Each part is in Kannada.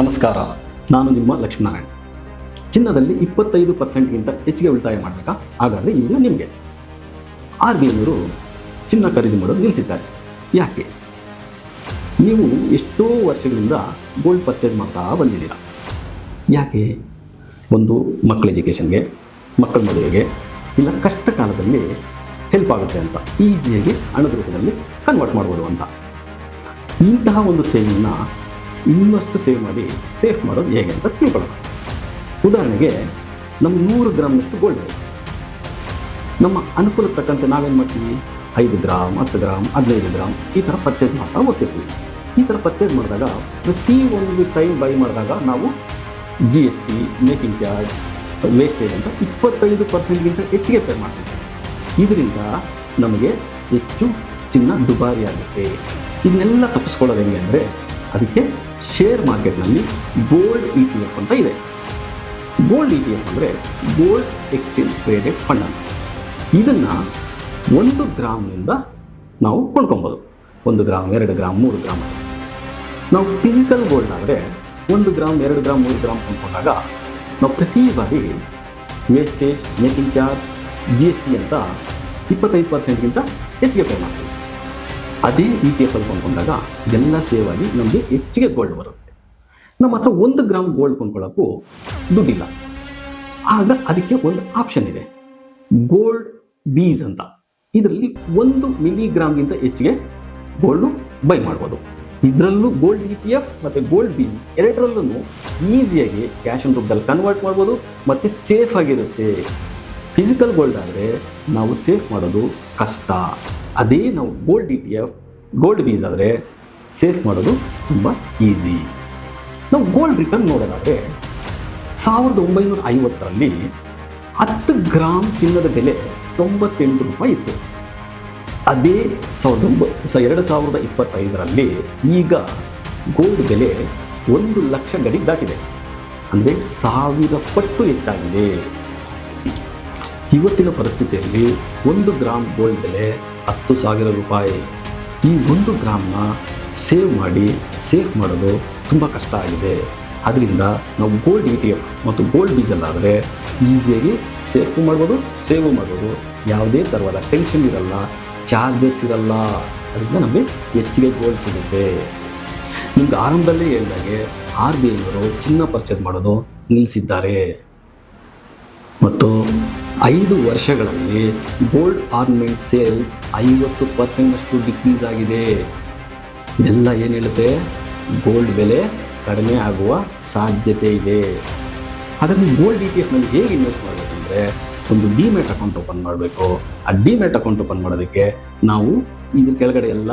ನಮಸ್ಕಾರ, ನಾನು ನಿಮ್ಮ ಲಕ್ಷ್ಮೀನಾರಾಯಣ್. ಚಿನ್ನದಲ್ಲಿ ಇಪ್ಪತ್ತೈದು ಪರ್ಸೆಂಟ್ಗಿಂತ ಹೆಚ್ಚಿಗೆ ಉಳಿತಾಯ ಮಾಡಬೇಕಾ? ಹಾಗಾದರೆ ಈಗ ನಿಮಗೆ. ಆರ್ ಬಿ ಐನವರು ಚಿನ್ನ ಖರೀದಿ ಮಾಡೋದು ನಿಲ್ಲಿಸಿದ್ದಾರೆ. ಯಾಕೆ? ನೀವು ಎಷ್ಟೋ ವರ್ಷಗಳಿಂದ ಗೋಲ್ಡ್ ಪರ್ಚೇಸ್ ಮಾಡ್ತಾ ಬಂದಿದ್ದೀರಾ. ಯಾಕೆ? ಒಂದು ಮಕ್ಕಳ ಎಜುಕೇಷನ್ಗೆ ಮಕ್ಕಳ ಮದುವೆಗೆ, ಇಲ್ಲ ಕಷ್ಟ ಕಾಲದಲ್ಲಿ ಹೆಲ್ಪ್ ಆಗುತ್ತೆ ಅಂತ ಈಸಿಯಾಗಿ ಹಣದ ರೂಪದಲ್ಲಿ ಕನ್ವರ್ಟ್ ಮಾಡ್ಬೋದು ಅಂತ. ಇಂತಹ ಒಂದು ಸೇವಿಂಗ್ನ ಇನ್ನಷ್ಟು ಸೇವ್ ಮಾಡಿ ಸೇಫ್ ಮಾಡೋದು ಹೇಗೆ ಅಂತ ತಿಳ್ಕೊಳ್ಳೋಣ. ಉದಾಹರಣೆಗೆ ನಮ್ಮ ನೂರು ಗ್ರಾಮ್ನಷ್ಟು ಗೋಲ್ಡ್ ನಮ್ಮ ಅನುಕೂಲಕ್ಕೆ ತಕ್ಕಂತೆ ನಾವೇನು ಮಾಡ್ತೀವಿ? ಐದು ಗ್ರಾಮ್ ಹತ್ತು ಗ್ರಾಮ್ ಹದಿನೈದು ಗ್ರಾಮ್ ಈ ಥರ ಪರ್ಚೇಸ್ ಮಾಡ್ತಾ ಹೋಗ್ತಿರ್ತೀವಿ. ಈ ಥರ ಪರ್ಚೇಸ್ ಮಾಡಿದಾಗ ಪ್ರತಿ ಒಂದು ಟೈಮ್ ಬೈ ಮಾಡಿದಾಗ ನಾವು G S T making charge wastage ಅಂತ ಇಪ್ಪತ್ತೈದು ಪರ್ಸೆಂಟ್ಗಿಂತ ಹೆಚ್ಚಿಗೆ ಪೇ ಮಾಡ್ತೀವಿ. ಇದರಿಂದ ನಮಗೆ ಹೆಚ್ಚು ಚಿನ್ನ ದುಬಾರಿ ಆಗುತ್ತೆ ಇದನ್ನೆಲ್ಲ ತಪ್ಪಿಸ್ಕೊಳ್ಳೋದು ಹೆಂಗೆ ಅಂದರೆ ಅದಕ್ಕೆ ಶೇರ್ ಮಾರ್ಕೆಟ್ನಲ್ಲಿ ಗೋಲ್ಡ್ ಇ ಟಿ ಎಫ್ ಅಂತ ಇದೆ. ಗೋಲ್ಡ್ ಇ ಟಿ ಎಫ್ ಅಂದರೆ ಗೋಲ್ಡ್ ಎಕ್ಸ್ಚೇಂಜ್ ಟ್ರೇಡೆಡ್ ಫಂಡ್ ಅಂತ. ಇದನ್ನು ಒಂದು ಗ್ರಾಮ್ನಿಂದ ನಾವು ಕೊಂಡ್ಕೊಬೋದು. ಒಂದು ಗ್ರಾಮ್ ಎರಡು ಗ್ರಾಮ್ ಮೂರು ಗ್ರಾಮ್. ನಾವು ಫಿಸಿಕಲ್ ಗೋಲ್ಡ್ ಆದರೆ ಒಂದು ಗ್ರಾಮ್ ಎರಡು ಗ್ರಾಮ್ ಮೂರು ಗ್ರಾಮ್ ಕೊಂಡ್ಕೊಂಡಾಗ ನಾವು ಪ್ರತಿ ಬಾರಿ wastage making charge G S T ಅಂತ ಇಪ್ಪತ್ತೈದು ಪರ್ಸೆಂಟ್ಗಿಂತ ಹೆಚ್ಚಿಗೆ ಪೇ ಮಾಡ್ತೀವಿ. ಅದೇ ಇ ಟಿ ಅಲ್ಲಿ ಕೊಂಡ್ಕೊಂಡಾಗ ಎಲ್ಲ ಸೇವ್ ಆಗಿ ನಮಗೆ ಹೆಚ್ಚಿಗೆ ಗೋಲ್ಡ್ ಬರುತ್ತೆ. ನಮ್ಮ ಹತ್ರ ಒಂದು ಗ್ರಾಮ್ ಗೋಲ್ಡ್ ಕೊಂಡ್ಕೊಳ್ಳೋಕ್ಕೂ ದುಡ್ಡಿಲ್ಲ. ಆಗ ಅದಕ್ಕೆ ಒಂದು ಆಪ್ಷನ್ ಇದೆ. ಗೋಲ್ಡ್ ಬೀಸ್ ಅಂತ. ಇದರಲ್ಲಿ ಒಂದು ಮಿಲಿಗ್ರಾಮ್ಗಿಂತ ಹೆಚ್ಚಿಗೆ ಗೋಲ್ಡ್ ಬೈ ಮಾಡ್ಬೋದು. ಇದರಲ್ಲೂ ಗೋಲ್ಡ್ ಇ ಟಿ ಎಫ್ ಮತ್ತು ಗೋಲ್ಡ್ ಬೀಸ್ ಎರಡರಲ್ಲೂ ಈಸಿಯಾಗಿ ಕ್ಯಾಶ್ ಆನ್ ರೂಪದಲ್ಲಿ ಕನ್ವರ್ಟ್ ಮಾಡ್ಬೋದು, ಮತ್ತು ಸೇಫ್ ಆಗಿರುತ್ತೆ. ಫಿಸಿಕಲ್ ಗೋಲ್ಡ್ ಆದರೆ ನಾವು ಸೇಫ್ ಮಾಡೋದು ಕಷ್ಟ. ಅದೇ ನಾವು ಗೋಲ್ಡ್ ಇ ಗೋಲ್ಡ್ ಬೀಸ್ ಆದರೆ ಸೇಫ್ ಮಾಡೋದು ತುಂಬ ಈಸಿ ನಾವು ಗೋಲ್ಡ್ ರಿಟರ್ನ್ ನೋಡೋದಾದರೆ ಸಾವಿರದ ಒಂಬೈನೂರ ಐವತ್ತರಲ್ಲಿ ಹತ್ತು ಗ್ರಾಮ್ ಚಿನ್ನದ ಬೆಲೆ ತೊಂಬತ್ತೆಂಟು ರೂಪಾಯಿ ಇತ್ತು. ಅದೇ ಸಾವಿರದ ಒಂಬ ಎರಡು ಸಾವಿರದ ಇಪ್ಪತ್ತೈದರಲ್ಲಿ ಈಗ ಗೋಲ್ಡ್ ಬೆಲೆ ಒಂದು ಲಕ್ಷ ಗಡಿ ದಾಟಿದೆ. ಅಂದರೆ ಸಾವಿರ ಪಟ್ಟು ಹೆಚ್ಚಾಗಿದೆ. ಇವತ್ತಿನ ಪರಿಸ್ಥಿತಿಯಲ್ಲಿ ಒಂದು ಗ್ರಾಮ್ ಗೋಲ್ಡ್ ಬೆಲೆ ಹತ್ತು ಸಾವಿರ ರೂಪಾಯಿ ಈ ಒಂದು ಗ್ರಾಮ್ನ ಸೇವ್ ಮಾಡಿ ಸೇಫ್ ಮಾಡೋದು ತುಂಬ ಕಷ್ಟ ಆಗಿದೆ. ಅದರಿಂದ ನಾವು ಗೋಲ್ಡ್ ಇ ಟಿ ಎಫ್ ಮತ್ತು ಗೋಲ್ಡ್ ಬೀಸಲ್ ಆದರೆ ಈಸಿಯಾಗಿ ಸೇಫು ಮಾಡ್ಬೋದು, ಸೇವು ಮಾಡ್ಬೋದು. ಯಾವುದೇ ಥರವಾದ ಟೆನ್ಷನ್ ಇರಲ್ಲ ಚಾರ್ಜಸ್ ಇರಲ್ಲ. ಅದರಿಂದ ನಮಗೆ ಹೆಚ್ಚಿಗೆ ಗೋಲ್ಡ್ ಸಿಗುತ್ತೆ. ನಿಮ್ಗೆ ಆರಂಭದಲ್ಲೇ ಹೇಳಿದಾಗೆ ಆರ್ ಬಿ ಐನವರು ಚಿನ್ನ ಪರ್ಚೇಸ್ ಮಾಡೋದು ನಿಲ್ಲಿಸಿದ್ದಾರೆ. ಮತ್ತು ಐದು ವರ್ಷಗಳಲ್ಲಿ ಗೋಲ್ಡ್ ಆರ್ನಮೆಂಟ್ ಸೇಲ್ಸ್ ಐವತ್ತು ಪರ್ಸೆಂಟಷ್ಟು ಡಿಕ್ರೀಸ್ ಆಗಿದೆ. ಎಲ್ಲ ಏನು ಹೇಳುತ್ತೆ? ಗೋಲ್ಡ್ ಬೆಲೆ ಕಡಿಮೆ ಆಗುವ ಸಾಧ್ಯತೆ ಇದೆ. ಹಾಗಾದರೆ ಗೋಲ್ಡ್ ಇ ಟಿ ಎಫ್ನಲ್ಲಿ ಹೇಗೆ ಇನ್ವೆಸ್ಟ್ ಮಾಡಬೇಕಂದ್ರೆ ಒಂದು ಡಿಮೆಟ್ ಅಕೌಂಟ್ ಓಪನ್ ಮಾಡಬೇಕು. ಆ ಡಿಮೆಟ್ ಅಕೌಂಟ್ ಓಪನ್ ಮಾಡೋದಕ್ಕೆ ನಾವು ಇದ್ರ ಕೆಳಗಡೆ ಎಲ್ಲ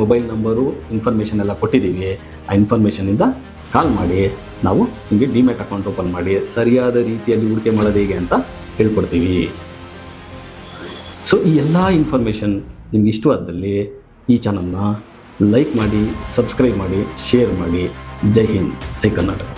ಮೊಬೈಲ್ ನಂಬರು, ಇನ್ಫಾರ್ಮೇಷನ್ ಎಲ್ಲ ಕೊಟ್ಟಿದ್ದೀವಿ. ಆ ಇನ್ಫಾರ್ಮೇಷನಿಂದ ಕಾಲ್ ಮಾಡಿ. ನಾವು ನಿಮಗೆ ಡಿಮ್ಯಾಟ್ ಅಕೌಂಟ್ ಓಪನ್ ಮಾಡಿ ಸರಿಯಾದ ರೀತಿಯಲ್ಲಿ ಹೂಡಿಕೆ ಮಾಡೋದು ಹೇಗೆ ಅಂತ ಹೇಳ್ಕೊಡ್ತೀವಿ. ಸೊ ಈ ಎಲ್ಲ ಇನ್ಫಾರ್ಮೇಷನ್ ನಿಮ್ಗೆ ಇಷ್ಟವಾದಲ್ಲಿ ಈ ಚಾನಲ್ನ ಲೈಕ್ ಮಾಡಿ ಸಬ್ಸ್ಕ್ರೈಬ್ ಮಾಡಿ ಶೇರ್ ಮಾಡಿ. ಜೈ ಹಿಂದ್, ಜೈ ಕರ್ನಾಟಕ.